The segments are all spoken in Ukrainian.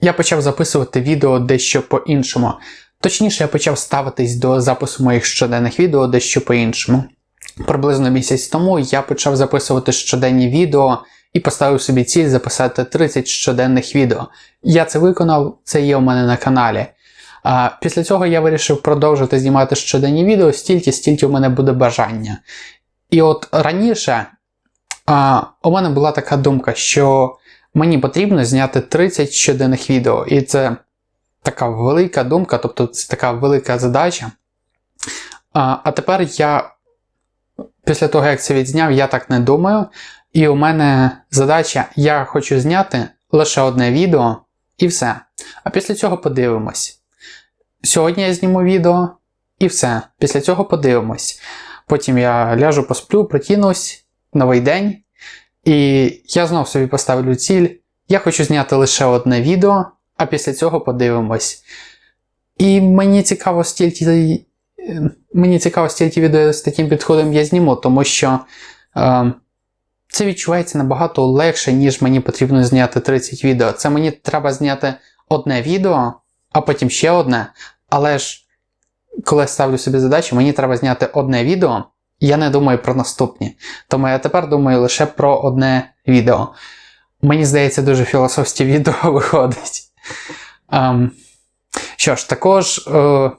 я почав записувати відео дещо по-іншому. Точніше, я почав ставитись до запису моїх щоденних відео дещо по-іншому. Приблизно місяць тому я почав записувати щоденні відео і поставив собі ціль записати 30 щоденних відео. Я це виконав, це є у мене на каналі. А після цього я вирішив продовжити знімати щоденні відео стільки, стільки у мене буде бажання. І от раніше а, у мене була така думка, що мені потрібно зняти 30 щоденних відео. І це така велика думка, тобто це така велика задача. А, а тепер я, після того, як це відзняв, я так не думаю. І у мене задача: я хочу зняти лише одне відео і все. А після цього подивимось. Сьогодні я зніму відео і все. Після цього подивимось. Потім я ляжу, посплю, прокинусь, новий день. І я знов собі поставлю ціль. Я хочу зняти лише одне відео, а після цього подивимось. І мені цікаво стільки. Мені цікаво стільки відео з таким підходом я зніму, тому що е, це відчувається набагато легше, ніж мені потрібно зняти 30 відео. Це мені треба зняти одне відео, а потім ще одне. Але ж, коли я ставлю собі задачу, мені треба зняти одне відео, я не думаю про наступні. Тому я тепер думаю лише про одне відео. Мені здається, дуже філософське відео виходить. Um, що ж, також. Uh,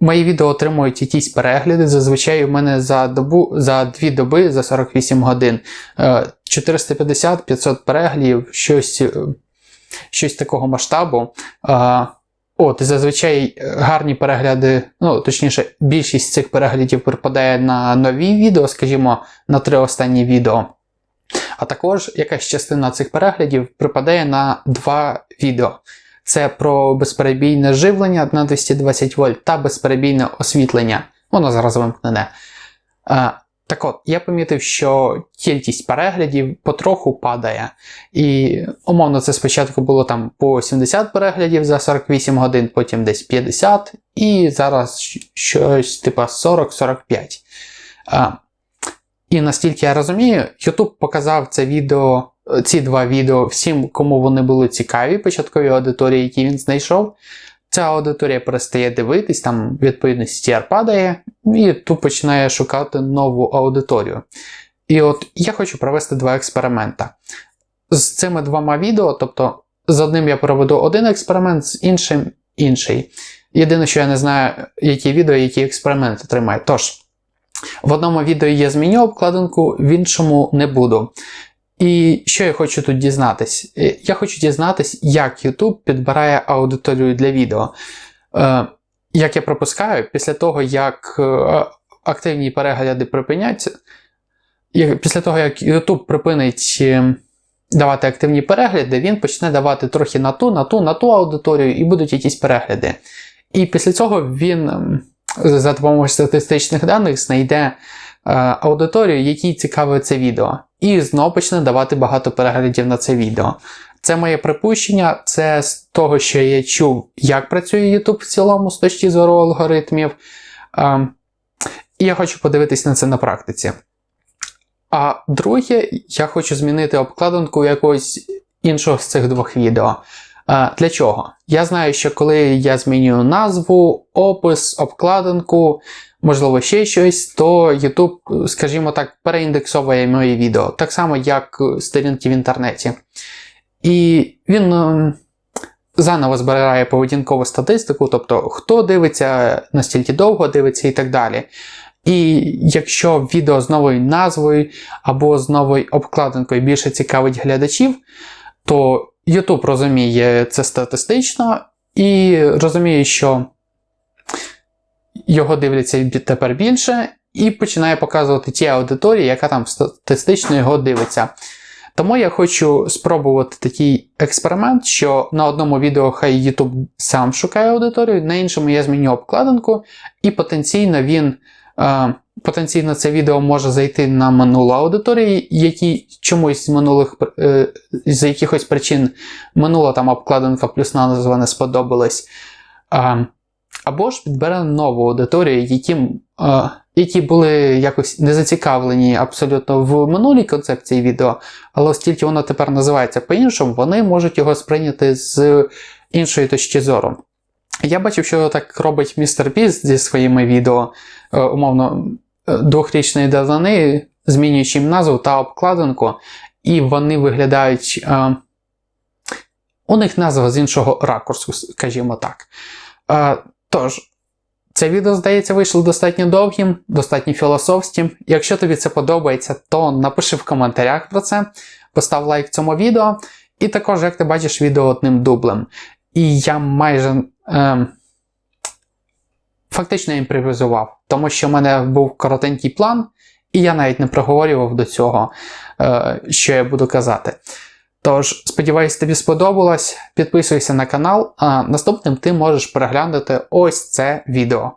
Мої відео отримують якісь перегляди. Зазвичай у мене за добу, за 2 доби, за 48 годин 450-500 переглядів, щось щось такого масштабу. От, і зазвичай гарні перегляди, ну, точніше, більшість цих переглядів припадає на нові відео, скажімо, на три останні відео. А також якась частина цих переглядів припадає на два відео. Це про безперебійне живлення на 220 вольт та безперебійне освітлення. Воно зараз вимкнене. Так от, я помітив, що кількість переглядів потроху падає. І, умовно, це спочатку було там по 70 переглядів за 48 годин, потім десь 50, і зараз щось типа 40-45. І наскільки я розумію, YouTube показав це відео ці два відео всім, кому вони були цікаві, початкові аудиторії, які він знайшов. Ця аудиторія перестає дивитись, там відповідно CTR падає, і тут починає шукати нову аудиторію. І от я хочу провести два експеримента. З цими двома відео, тобто з одним я проведу один експеримент, з іншим інший. Єдине, що я не знаю, які відео, які експерименти тримають. Тож, в одному відео я зміню обкладинку, в іншому не буду. І що я хочу тут дізнатись? Е, я хочу дізнатись, як YouTube підбирає аудиторію для відео. Е, Як я пропускаю, після того, як е, активні перегляди припиняться, після того, як YouTube припинить давати активні перегляди, він почне давати трохи на ту, на ту, на ту аудиторію, і будуть якісь перегляди. І після цього він за допомогою статистичних даних знайде аудиторію, якій цікаве це відео. І знову почне давати багато переглядів на це відео. Це моє припущення, це з того, що я чув, як працює YouTube в цілому з точки зору алгоритмів. Ем, і я хочу подивитись на це на практиці. А друге, я хочу змінити обкладинку якогось іншого з цих двох відео. Е, для чого? Я знаю, що коли я змінюю назву, опис, обкладинку, можливо, ще щось, то YouTube, скажімо так, переіндексовує мої відео, так само, як сторінки в інтернеті. І він ем, заново збирає поведінкову статистику, тобто хто дивиться настільки довго дивиться і так далі. І якщо відео з новою назвою або з новою обкладинкою більше цікавить глядачів, то YouTube розуміє це статистично і розуміє, що його дивляться тепер більше, і починає показувати ті аудиторії, яка там статистично його дивиться. Тому я хочу спробувати такий експеримент, що на одному відео хай YouTube сам шукає аудиторію, на іншому я зміню обкладинку, і потенційно він. Е, потенційно це відео може зайти на минулу аудиторію, які чомусь з минулих е, з якихось причин минула там обкладинка плюс назва не сподобалась. Е, або ж підбере нову аудиторію, яким, е, які були якось не зацікавлені абсолютно в минулій концепції відео, але оскільки воно тепер називається по-іншому, вони можуть його сприйняти з іншої точки зору. Я бачив, що так робить містер Біст зі своїми відео, е, умовно, двохрічної давнини, змінюючи їм назву та обкладинку, і вони виглядають. Е, у них назва з іншого ракурсу, скажімо так. Е, тож, це відео, здається, вийшло достатньо довгим, достатньо філософським. Якщо тобі це подобається, то напиши в коментарях про це, постав лайк цьому відео, і також, як ти бачиш, відео одним дублем. І я майже е, фактично імпровізував, тому що в мене був коротенький план, і я навіть не проговорював до цього, е, що я буду казати. Тож, сподіваюсь, тобі сподобалось. Підписуйся на канал, а наступним ти можеш переглянути ось це відео.